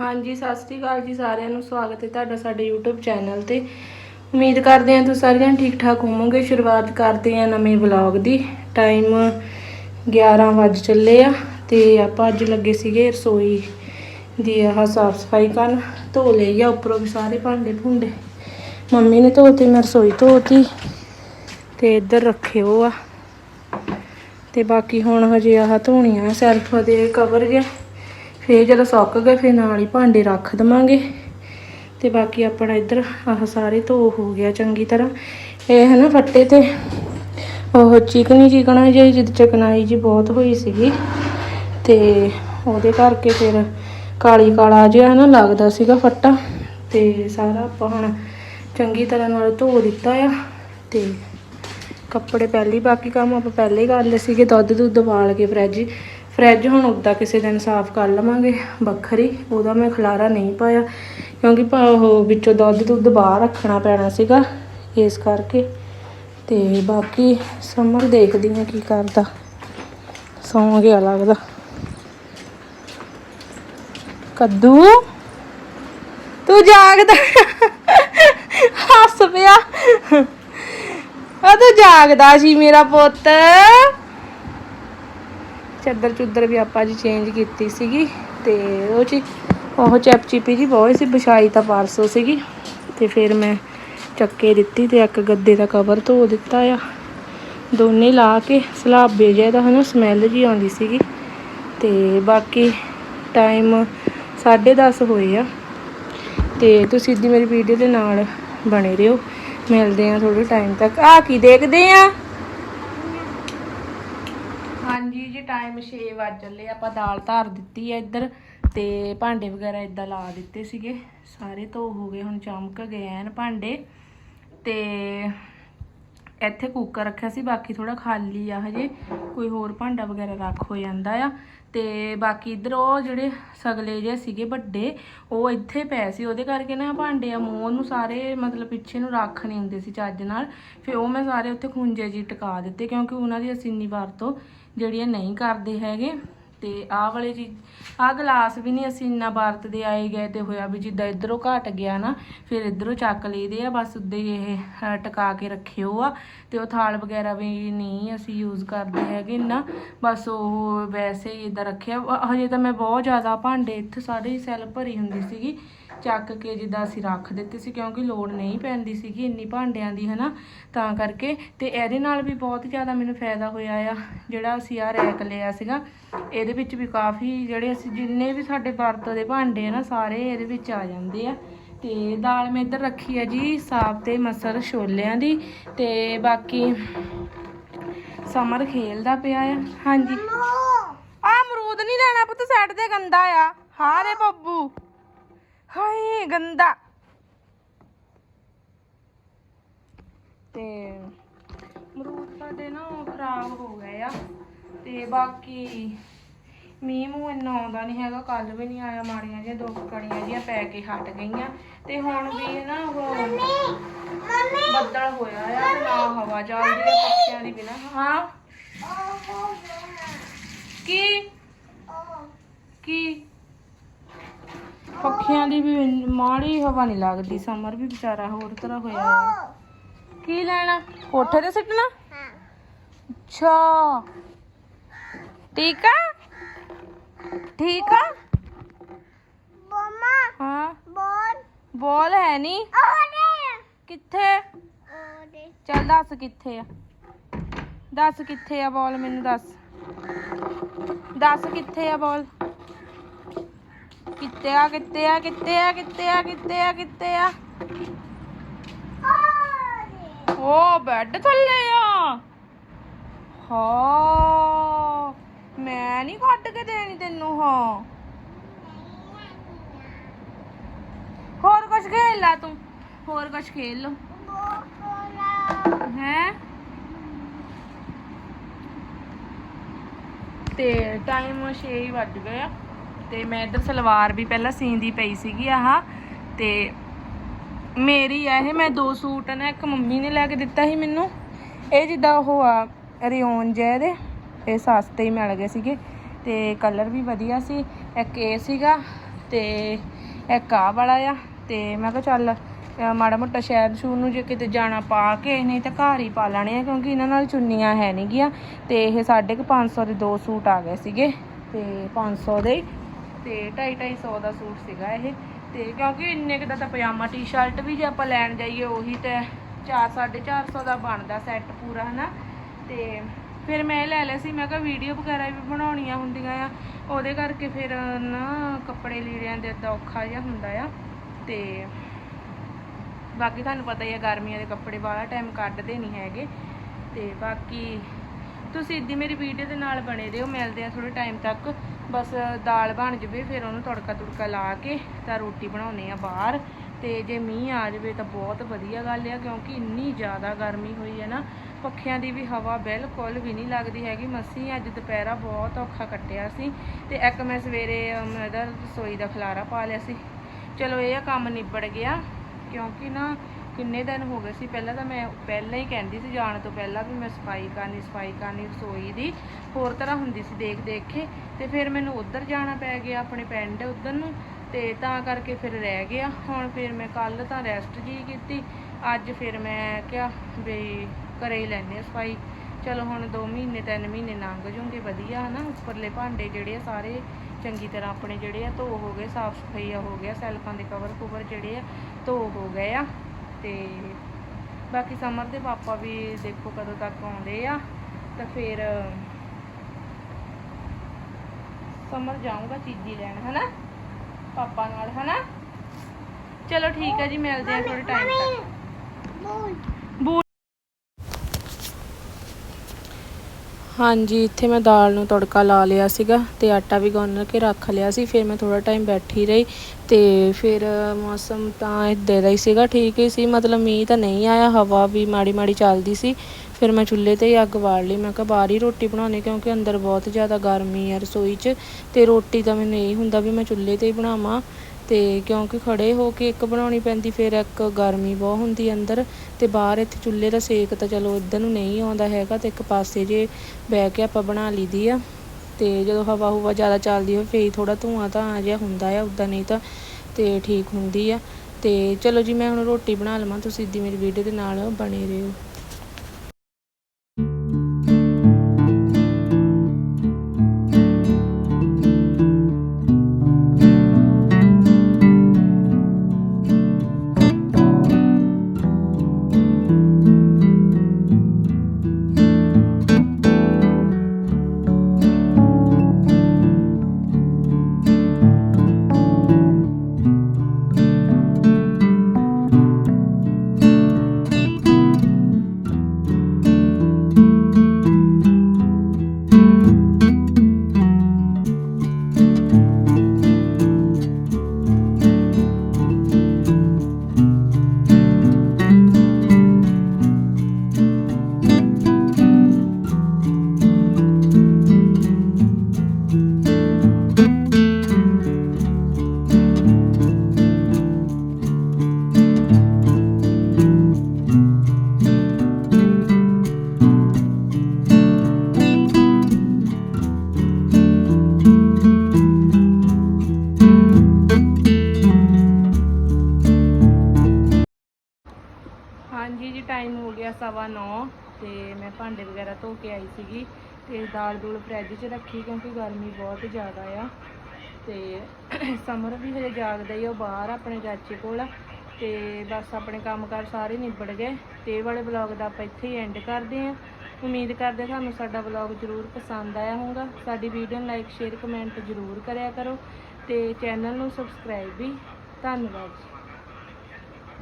ਹਾਂਜੀ, ਸਤਿ ਸ੍ਰੀ ਅਕਾਲ ਜੀ ਸਾਰਿਆਂ ਨੂੰ। ਸਵਾਗਤ ਹੈ ਤੁਹਾਡਾ ਸਾਡੇ YouTube ਚੈਨਲ ਤੇ। ਉਮੀਦ ਕਰਦੇ ਹਾਂ ਤੁਸੀਂ ਸਾਰਿਆਂ ਠੀਕ ਠਾਕ ਹੋਵੋਗੇ। ਸ਼ੁਰੂਆਤ ਕਰਦੇ ਹਾਂ ਨਵੇਂ ਵਲੌਗ ਦੀ। ਟਾਈਮ 11 ਵਜ ਚੱਲੇ ਆ ਤੇ ਆਪਾਂ ਅੱਜ ਲੱਗੇ ਸੀਗੇ ਰਸੋਈ ਦੀ ਆਹ ਸਾਫ਼ ਸਫ਼ਾਈ ਕਰਨ। ਧੋ ਲਈ ਆ, ਉੱਪਰੋਂ ਵੀ ਸਾਰੇ ਭਾਂਡੇ ਭੁੰਡੇ। ਮੰਮੀ ਨੇ ਧੋਤੇ, ਮੈਂ ਰਸੋਈ ਧੋਤੀ ਤੇ ਇੱਧਰ ਰੱਖੇ ਉਹ ਆ। ਤੇ ਬਾਕੀ ਹੁਣ ਹਜੇ ਆਹ ਧੋਣੀਆਂ ਸੈਲਫ ਦੇ ਕਵਰ ਜੇ ਫੇਰ ਜਦੋਂ ਸੁੱਕ ਗਏ, ਫੇਰ ਨਾਲ ਹੀ ਭਾਂਡੇ ਰੱਖ ਦਵਾਂਗੇ। ਤੇ ਬਾਕੀ ਆਪਣਾ ਇੱਧਰ ਆਹ ਸਾਰੇ ਧੋ ਹੋ ਗਿਆ ਚੰਗੀ ਤਰ੍ਹਾਂ। ਇਹ ਹੈ ਨਾ ਫੱਟੇ ਤੇ। ਉਹ ਚਿਕਨੀ ਚਿਕਣਾ ਜਿਹੀ ਜਿੱਦ ਚਕਨਾਈ ਜੀ ਬਹੁਤ ਹੋਈ ਸੀਗੀ। ਤੇ ਉਹਦੇ ਕਰਕੇ ਫਿਰ ਕਾਲੀ ਕਾਲਾ ਜਿਹਾ ਨਾ ਲੱਗਦਾ ਸੀਗਾ ਫੱਟਾ। ਤੇ ਸਾਰਾ ਆਪਾਂ ਹੁਣ ਚੰਗੀ ਤਰ੍ਹਾਂ ਨਾਲ ਧੋ ਦਿੱਤਾ ਆ। ਤੇ ਕੱਪੜੇ ਪਹਿਲੇ ਬਾਕੀ ਕੰਮ ਆਪਾਂ ਪਹਿਲੇ ਹੀ ਕਰ ਲਏ ਸੀਗੇ ਦੁੱਧ ਦੁੱਧ ਉਬਾਲ ਕੇ ਫਰਿੱਜ ਫਰਿੱਜ ਹੁਣ ਉੱਦਾਂ ਕਿਸੇ ਦਿਨ ਸਾਫ਼ ਕਰ ਲਵਾਂਗੇ, ਵੱਖਰੀ, ਉਹਦਾ ਮੈਂ ਖਲਾਰਾ ਨਹੀਂ ਪਾਇਆ, ਕਿਉਂਕਿ ਉਹ ਵਿੱਚੋਂ ਦੁੱਧ ਦੁੱਧ ਬਾਹਰ ਰੱਖਣਾ ਪੈਣਾ ਸੀਗਾ, ਇਸ ਕਰਕੇ। ਤੇ ਬਾਕੀ ਸਮਰ ਦੇਖਦੀ ਹਾਂ ਕੀ ਕਰਦਾ, ਸੌਂ ਗਿਆ ਲੱਗਦਾ। ਕੱਦੂ, ਤੂੰ ਜਾਗਦਾ, ਹੱਸ ਪਿਆ। ਉਹ ਤਾਂ ਜਾਗਦਾ ਸੀ ਮੇਰਾ ਪੁੱਤ। ਚੱਦਰ ਚੁੱਦਰ ਵੀ ਆਪਾਂ ਜੀ ਚੇਂਜ ਕੀਤੀ ਸੀਗੀ ਤੇ ਉਹ ਚ ਉਹ ਚੈਪ ਚੈਪਚੀਪੀ ਜੀ ਬਹੁਤ ਸੀ, ਵਿਛਾਈ ਤਾਂ ਪਰਸੋਂ ਸੀਗੀ ਤੇ ਫਿਰ ਮੈਂ ਚੱਕੇ ਦਿੱਤੀ ਤੇ ਇੱਕ ਗੱਦੇ ਦਾ ਕਵਰ ਧੋ ਦਿੱਤਾ ਆ। ਦੋਨੇ ਲਾ ਕੇ ਸਲਾਬੇ ਜਿਹਾ ਦਾ ਹਨਾ ਸਮੈਲ ਜੀ ਆਉਂਦੀ ਸੀਗੀ ਤੇ ਬਾਕੀ ਟਾਈਮ 10:30 ਹੋਏ ਆ। ਤੇ ਤੁਸੀਂ ਸਿੱਧੀ ਮੇਰੀ ਵੀਡੀਓ ਦੇ ਨਾਲ ਬਣੇ ਰਹੋ। ਮਿਲਦੇ ਆ ਥੋੜੇ ਟਾਈਮ ਤੱਕ। ਆ ਕੀ ਦੇਖਦੇ ਆ ਹਾਂਜੀ ਜੀ ਟਾਈਮ 6 ਵਜ ਚੱਲੇ ਆਪਾਂ ਦਾਲ ਧਾਰ ਦਿੱਤੀ ਆ ਇੱਧਰ ਤੇ ਭਾਂਡੇ ਵਗੈਰਾ ਇਦਾਂ ਲਾ ਦਿੱਤੇ ਸੀਗੇ। ਸਾਰੇ ਧੋ ਹੋ ਗਏ, ਹੁਣ ਚਮਕ ਗਏ ਐਨ ਭਾਂਡੇ। ਤੇ ਇੱਥੇ ਕੁੱਕਰ ਰੱਖਿਆ ਸੀ, ਬਾਕੀ ਥੋੜਾ ਖਾਲੀ ਆ ਹਜੇ। ਕੋਈ ਹੋਰ ਭਾਂਡਾ ਵਗੈਰਾ ਰੱਖ ਹੋ ਜਾਂਦਾ ਆ। ਤੇ ਬਾਕੀ ਇਧਰ ਉਹ ਜਿਹੜੇ ਸਗਲੇ ਜੇ ਸੀਗੇ ਵੱਡੇ, ਉਹ ਇੱਥੇ ਪਏ ਸੀ। ਉਹਦੇ ਕਰਕੇ ਨਾ ਭਾਂਡੇ ਆ, ਮੂੰਹ ਨੂੰ ਸਾਰੇ ਮਤਲਬ ਪਿੱਛੇ ਨੂੰ ਰੱਖ ਨਹੀਂ ਹੁੰਦੇ ਸੀ ਚੱਜ ਨਾਲ। ਫਿਰ ਉਹ ਮੈਂ ਸਾਰੇ ਉੱਥੇ ਖੁੰਝੇ ਜੀ ਟਿਕਾ ਦਿੱਤੇ, ਕਿਉਂਕਿ ਉਹਨਾਂ ਦੀ ਅਸੀਂ ਇੰਨੀ ਵਾਰ ਤੋਂ ਜਿਹੜੀਆਂ ਨਹੀਂ ਕਰਦੇ ਹੈਗੇ ਤੇ ਆਹ ਵਾਲੇ ਚੀਜ਼ ਆਹ ਗਲਾਸ ਵੀ ਨਹੀਂ ਅਸੀਂ ਇੰਨਾ ਵਰਤਦੇ ਆਏ ਗਏ ਤੇ ਹੋਇਆ ਵੀ ਜਿੱਦਾਂ ਇਧਰੋਂ ਘਟ ਗਿਆ ਨਾ ਫਿਰ ਇਧਰੋਂ ਚੱਕ ਲਈਦੇ ਆ ਬਸ ਉਦਾਂ ਹੀ ਇਹ ਅਹ, ਟਿਕਾ ਕੇ ਰੱਖਿਓ ਆ ਤੇ ਉਹ ਥਾਲ ਵਗੈਰਾ ਵੀ ਨਹੀਂ ਅਸੀਂ ਯੂਜ਼ ਕਰਦੇ ਹੈਗੇ ਇੰਨਾ ਬਸ ਉਹ ਵੈਸੇ ਹੀ ਇਦਾਂ ਰੱਖਿਆ ਹਜੇ ਤਾਂ ਮੈਂ ਬਹੁਤ ਜ਼ਿਆਦਾ ਭਾਂਡੇ ਇੱਥੇ ਸਾਰੇ ਸੈਲ ਭਰੀ ਹੁੰਦੀ ਸੀਗੀ ਚੱਕ ਕੇ ਜਿੱਦਾਂ ਅਸੀਂ ਰੱਖ ਦਿੱਤੇ ਸੀ ਕਿਉਂਕਿ ਲੋੜ ਨਹੀਂ ਪੈਂਦੀ ਸੀਗੀ ਇੰਨੀ ਭਾਂਡਿਆਂ ਦੀ ਹਨਾ? ਤਾਂ ਕਰਕੇ ਤੇ ਇਹਦੇ ਨਾਲ ਵੀ ਬਹੁਤ ਜ਼ਿਆਦਾ ਮੈਨੂੰ ਫਾਇਦਾ ਹੋਇਆ ਆ। ਜਿਹੜਾ ਅਸੀਂ ਆ ਰੈਕ ਲਿਆ ਸੀਗਾ ਇਹਦੇ ਵਿੱਚ ਵੀ ਕਾਫੀ ਜਿਹੜੇ ਅਸੀਂ ਜਿੰਨੇ ਵੀ ਸਾਡੇ ਵਰਤੋਂ ਦੇ ਭਾਂਡੇ ਆ ਨਾ ਸਾਰੇ ਇਹਦੇ ਵਿੱਚ ਆ ਜਾਂਦੇ ਆ। ਤੇ ਦਾਲ ਮੈਂ ਇੱਧਰ ਰੱਖੀ ਆ ਜੀ ਸਾਫ਼ ਤੇ ਮਸਰ ਛੋਲਿਆਂ ਦੀ। ਤੇ ਬਾਕੀ ਸਮਰ ਖੇਲਦਾ ਪਿਆ ਆ। ਹਾਂਜੀ। ਆ ਅਮਰੂਦ ਨਹੀਂ ਲੈਣਾ ਪੁੱਤ ਸਾਈਡ ਤੇ ਗੰਦਾ ਆ। ਹਾਰੇ ਬੱਬੂ। ਹਾਏ, ਗੰਦਾ। ਤੇ ਅਮਰੂਦ ਸਾਡੇ ਨਾ ਉਹ ਖਰਾਬ ਹੋ ਗਏ ਆ। ਤੇ ਬਾਕੀ ਮੀਂਹ ਮੂੰਹ ਇੰਨਾ ਆਉਂਦਾ ਨਹੀਂ ਹੈਗਾ ਕੱਲ ਵੀ ਨਹੀਂ ਆਇਆ, ਮਾੜੀਆਂ ਜਿਹੀਆਂ ਦੋ ਕੁ ਕਣੀਆਂ ਜਿਹੀਆਂ ਪੈ ਕੇ ਹਟ ਗਈਆਂ। ਤੇ ਹੁਣ ਵੀ ਨਾ ਉਹ ਬੱਦਲ ਹੋਇਆ ਆ ਤੇ ਨਾ ਹਵਾ ਚੱਲਦੀ ਆ, ਪੱਖਿਆਂ ਦੀ ਬਿਨਾ। ਹਾਂ। ਕੀ? ਕੀ? ਪੱਖਿਆਂ ਦੀ ਵੀ ਮਾੜੀ ਹਵਾ ਨਹੀਂ ਲੱਗਦੀ ਸਮਰ ਵੀ ਵਿਚਾਰਾ ਹੋਰ ਤਰ੍ਹਾਂ ਹੋਇਆ ਹੈ ਕੀ ਲੈਣਾ? ਕੋਠੇ ਤੇ ਸਿੱਟਣਾ? ਅੱਛਾ। ਠੀਕ ਆ? ਠੀਕ ਆ? ਹਾਂ। ਬੋਲ ਹੈ ਨਹੀਂ ਕਿੱਥੇ? ਚੱਲ ਦੱਸ ਕਿੱਥੇ ਆ? ਦੱਸ ਕਿੱਥੇ ਆ ਬੋਲ ਮੈਨੂੰ ਦੱਸ। ਦੱਸ ਕਿੱਥੇ ਆ ਬੋਲ? ਕਿੱਤੇ ਆ, ਕਿੱਥੇ ਆ ਕਿੱਥੇ ਆ ਕਿੱਥੇ ਆ ਕਿੱਥੇ ਆ ਕਿੱਥੇ ਆ? ਉਹ ਬੈੱਡ ਥੱਲੇ ਆ। ਹਾਂ, ਮੈਂ ਨਹੀਂ ਕੱਢ ਕੇ ਦੇਣੀ ਤੈਨੂੰ, ਹਾਂ। ਹੋਰ ਕੁਝ ਖੇਲ ਲਾ ਤੂੰ? ਹੋਰ ਕੁਝ ਖੇਲ ਲੋ ਹੈ? ਤੇ ਟਾਈਮ 6 ਵੱਜ ਗਏ ਆ। ਤੇ ਮੈਂ ਇੱਧਰ ਸਲਵਾਰ ਵੀ ਪਹਿਲਾਂ ਸੀਂਦੀ ਪਈ ਸੀਗੀ ਆਹ। ਤੇ ਮੇਰੀ ਆ ਇਹ, ਮੈਂ ਦੋ ਸੂਟ ਨਾ ਇੱਕ ਮੰਮੀ ਨੇ ਲੈ ਕੇ ਦਿੱਤਾ ਸੀ ਮੈਨੂੰ। ਇਹ ਜਿੱਦਾਂ ਉਹ ਆ, ਰਿਓਨ ਜੈ ਦੇ ਇਹ ਸਸਤੇ ਹੀ ਮਿਲ ਗਏ ਸੀਗੇ। ਤੇ ਕਲਰ ਵੀ ਵਧੀਆ ਸੀ, ਇੱਕ ਇਹ ਸੀਗਾ ਤੇ ਇੱਕ ਆ ਵਾਲਾ ਆ। ਤੇ ਮੈਂ ਕਿਹਾ ਚੱਲ ਮਾੜਾ ਮੋਟਾ ਸ਼ਾਇਦ ਸ਼ੂ ਨੂੰ ਜੇ ਕਿਤੇ ਜਾਣਾ ਪਾ ਕੇ, ਨਹੀਂ ਤਾਂ ਘਰ ਹੀ ਪਾ ਲੈਣੇ ਆ, ਕਿਉਂਕਿ ਇਹਨਾਂ ਨਾਲ ਚੁੰਨੀਆਂ ਹੈ ਨਹੀਂ ਗੀਆਂ ਤੇ ਇਹ ਸਾਢੇ ਕੁ 500 ਦੇ ਦੋ ਸੂਟ ਆ ਗਏ ਸੀਗੇ। ਤੇ 500 ਦੇ ਹੀ ਤੇ 2.5 250 ਦਾ ਸੂਟ ਸੀਗਾ ਇਹ। ਤੇ ਕਿਉਂਕਿ ਇੰਨੇ ਕੁ ਦਾ ਤਾਂ ਪਜਾਮਾ ਟੀ-ਸ਼ਰਟ ਵੀ ਜੇ ਆਪਾਂ ਲੈਣ ਜਾਈਏ, ਉਹੀ ਤੇ 4 450 ਦਾ ਬਣਦਾ ਸੈੱਟ ਪੂਰਾ, ਹਨਾ? ਤੇ ਫਿਰ ਮੈਂ ਇਹ ਲੈ ਲਿਆ ਸੀ, ਮੈਂ ਕਿਹਾ ਵੀਡੀਓ ਵਗੈਰਾ ਵੀ ਬਣਾਉਣੀਆਂ ਹੁੰਦੀਆਂ ਆ। ਉਹਦੇ ਕਰਕੇ ਫਿਰ ਨਾ ਕੱਪੜੇ ਲੀੜਿਆਂ ਦੇ ਏਦਾਂ ਔਖਾ ਜਿਹਾ ਹੁੰਦਾ ਆ। ਤੇ ਬਾਕੀ ਤੁਹਾਨੂੰ ਪਤਾ ਹੀ ਆ, ਗਰਮੀਆਂ ਦੇ ਕੱਪੜੇ ਬਾਹਲਾ ਟਾਈਮ ਕੱਢਦੇ ਨਹੀਂ ਹੈਗੇ। ਤੇ ਬਾਕੀ ਤੁਸੀਂ ਇੱਦੀ ਮੇਰੀ ਵੀਡੀਓ ਦੇ ਨਾਲ ਬਣੇ ਰਹੋ, ਮਿਲਦੇ ਆ ਥੋੜੇ ਟਾਈਮ ਤੱਕ। ਬਸ ਦਾਲ ਬਣ ਜਵੇ, ਫਿਰ ਉਹਨੂੰ ਤੜਕਾ ਤੁੜਕਾ ਲਾ ਕੇ ਤਾਂ ਰੋਟੀ ਬਣਾਉਨੇ ਆ ਬਾਹਰ। ਤੇ ਜੇ ਮੀਂਹ ਆ ਜਾਵੇ ਤਾਂ ਬਹੁਤ ਵਧੀਆ ਗੱਲ ਆ, ਕਿਉਂਕਿ ਇੰਨੀ ਜ਼ਿਆਦਾ ਗਰਮੀ ਹੋਈ ਹੈ ਨਾ, ਪੱਖਿਆਂ ਦੀ ਵੀ ਹਵਾ ਬਿਲਕੁਲ ਵੀ ਨਹੀਂ ਲੱਗਦੀ ਹੈਗੀ। ਮਸੀਂ ਅੱਜ ਦੁਪਹਿਰਾ ਬਹੁਤ ਔਖਾ ਕੱਟਿਆ ਸੀ ਤੇ ਇੱਕ ਮੈਂ ਸਵੇਰੇ ਇਹਦਾ ਰਸੋਈ ਦਾ ਖਲਾਰਾ ਪਾ ਲਿਆ ਸੀ। ਚਲੋ ਇਹ ਕੰਮ ਨਿਬੜ ਗਿਆ, ਕਿਉਂਕਿ ਨਾ ਕਿੰਨੇ ਦਿਨ ਹੋ ਗਏ ਸੀ? ਪਹਿਲਾਂ ਤਾਂ ਮੈਂ ਪਹਿਲਾਂ ਹੀ ਕਹਿੰਦੀ ਸੀ ਜਾਣ ਤੋਂ ਪਹਿਲਾਂ ਵੀ ਮੈਂ ਸਫ਼ਾਈ ਕਰਨੀ ਸਫ਼ਾਈ ਕਰਨੀ ਰਸੋਈ ਦੀ। ਹੋਰ ਤਰ੍ਹਾਂ ਹੁੰਦੀ ਸੀ ਦੇਖ ਦੇਖ ਕੇ। ਤੇ ਫਿਰ ਮੈਨੂੰ ਉੱਧਰ ਜਾਣਾ ਪੈ ਗਿਆ, ਆਪਣੇ ਪਿੰਡ ਉੱਧਰ ਨੂੰ। ਤੇ ਤਾਂ ਕਰਕੇ ਫਿਰ ਰਹਿ ਗਿਆ। ਹੁਣ ਫਿਰ ਮੈਂ ਕੱਲ ਤਾਂ ਰੈਸਟ ਜੀ ਕੀਤੀ। ਅੱਜ ਫਿਰ ਮੈਂ ਕਿਹਾ ਵੀ ਘਰੇ ਹੀ ਲੈਣੇ ਆ ਸਫ਼ਾਈ। ਚਲੋ ਹੁਣ 2 ਮਹੀਨੇ 3 ਮਹੀਨੇ ਲੰਘ ਜੂਗੇ, ਵਧੀਆ ਹਨਾ ਉੱਪਰਲੇ ਭਾਂਡੇ ਜਿਹੜੇ ਆ ਸਾਰੇ ਚੰਗੀ ਤਰ੍ਹਾਂ ਆਪਣੇ ਜਿਹੜੇ ਆ ਧੋ ਹੋ ਗਏ, ਸਾਫ਼ ਸਫ਼ਾਈ ਹੋ ਗਿਆ, ਸੈਲਫਾਂ ਦੇ ਕਵਰ ਕੁਵਰ ਜਿਹੜੇ ਆ ਧੋ ਹੋ ਗਏ ਆ। ਤੇ ਬਾਕੀ ਸਮਰ ਦੇ ਪਾਪਾ ਵੀ ਦੇਖੋ ਕਦੋਂ ਤੱਕ ਆਉਂਦੇ ਆ ਤਾਂ ਫਿਰ ਸਮਰ ਜਾਊਂਗਾ ਚੀਜ਼ੀ ਲੈਣ ਹਨਾ? ਪਾਪਾ ਨਾਲ ਹਨਾ? ਚਲੋ ਠੀਕ ਹੈ ਜੀ ਮਿਲਦੇ ਆ ਥੋੜੇ ਟਾਈਮ ਤੱਕ। ਹਾਂਜੀ, ਇੱਥੇ ਮੈਂ ਦਾਲ ਨੂੰ ਤੜਕਾ ਲਾ ਲਿਆ ਸੀਗਾ ਤੇ ਆਟਾ ਵੀ ਗੁੰਨ ਕੇ ਰੱਖ ਲਿਆ ਸੀ, ਫਿਰ ਮੈਂ ਥੋੜਾ ਟਾਈਮ ਬੈਠੀ ਰਹੀ ਤੇ ਫਿਰ ਮੌਸਮ ਤਾਂ ਇੱਦਾਂ ਦਾ ਹੀ ਸੀਗਾ, ਠੀਕ ਹੀ ਸੀ, ਮਤਲਬ ਮੀਂਹ ਤਾਂ ਨਹੀਂ ਆਇਆ, ਹਵਾ ਵੀ ਮਾੜੀ ਮਾੜੀ ਚੱਲਦੀ ਸੀ। ਫਿਰ ਮੈਂ ਚੁੱਲ੍ਹੇ ਤੇ ਹੀ ਅੱਗ ਬਾਲ ਲਈ, ਮੈਂ ਕਿਹਾ ਬਾਹਰ ਹੀ ਰੋਟੀ ਬਣਾਉਣੀ ਕਿਉਂਕਿ ਅੰਦਰ ਬਹੁਤ ਜ਼ਿਆਦਾ ਗਰਮੀ ਆ ਰਸੋਈ 'ਚ ਤੇ ਰੋਟੀ ਤਾਂ ਮੈਨੂੰ ਇਹ ਹੁੰਦਾ ਵੀ ਮੈਂ ਚੁੱਲ੍ਹੇ ਤੇ ਹੀ ਬਣਾਵਾਂ। ਤੇ ਕਿਉਂਕਿ ਖੜੇ ਹੋ ਕੇ ਇੱਕ ਬਣਾਉਣੀ ਪੈਂਦੀ, ਫਿਰ ਇੱਕ ਗਰਮੀ ਬਹੁਤ ਹੁੰਦੀ ਅੰਦਰ ਤੇ ਬਾਹਰ ਇੱਥੇ ਚੁੱਲ੍ਹੇ ਦਾ ਸੇਕ ਤਾਂ ਚਲੋ ਇੱਧਰ ਨੂੰ ਨਹੀਂ ਆਉਂਦਾ ਹੈਗਾ ਤੇ ਇੱਕ ਪਾਸੇ ਜੇ ਬਹਿ ਕੇ ਆਪਾਂ ਬਣਾ ਲਈਦੀ ਆ ਤੇ ਜਦੋਂ ਹਵਾ ਹੁਵਾ ਜ਼ਿਆਦਾ ਚੱਲਦੀ ਹੋਵੇ ਫੇਰ ਥੋੜਾ ਧੂਆਂ ਤਾਂ ਜਿਹਾ ਹੁੰਦਾ ਆ ਉਦਾਂ ਨਹੀਂ ਤਾਂ ਤੇ ਠੀਕ ਹੁੰਦੀ ਆ। ਤੇ ਚਲੋ ਜੀ ਮੈਂ ਹੁਣ ਰੋਟੀ ਬਣਾ ਲਵਾਂ, ਤੁਸੀਂ ਦੀ ਮੇਰੀ ਵੀਡੀਓ ਦੇ ਨਾਲ ਬਣੇ ਰਹੋ। ਗਿਆ ਸਵਾ ਨੌ ਤੇ ਮੈਂ ਭਾਂਡੇ ਵਗੈਰਾ ਧੋ ਕੇ ਆਈ ਸੀਗੀ ਤੇ ਦਾਲ ਦੂਲ ਫਰਿੱਜ 'ਚ ਰੱਖੀ ਕਿਉਂਕਿ ਗਰਮੀ ਬਹੁਤ ਜ਼ਿਆਦਾ ਆ। ਤੇ ਸਮਰ ਵੀ ਹਜੇ ਜਾਗਦਾ ਹੀ ਆ, ਉਹ ਬਾਹਰ ਆਪਣੇ ਚਾਚੇ ਕੋਲ। ਆ ਤੇ ਬਸ ਆਪਣੇ ਕੰਮਕਾਰ ਸਾਰੇ ਨਿਬੜ ਗਏ। ਤੇ ਇਹ ਵਾਲੇ ਵਲੌਗ ਦਾ ਆਪਾਂ ਇੱਥੇ ਹੀ ਐਂਡ ਕਰਦੇ ਹਾਂ। ਉਮੀਦ ਕਰਦੇ ਹਾਂ ਤੁਹਾਨੂੰ ਸਾਡਾ ਵਲੌਗ ਜ਼ਰੂਰ ਪਸੰਦ ਆਇਆ ਹੋਊਗਾ। ਸਾਡੀ ਵੀਡੀਓ ਨੂੰ ਲਾਈਕ ਸ਼ੇਅਰ ਕਮੈਂਟ ਜ਼ਰੂਰ ਕਰਿਆ ਕਰੋ। ਤੇ ਚੈਨਲ ਨੂੰ ਸਬਸਕ੍ਰਾਈਬ ਵੀ। ਧੰਨਵਾਦ ਜੀ।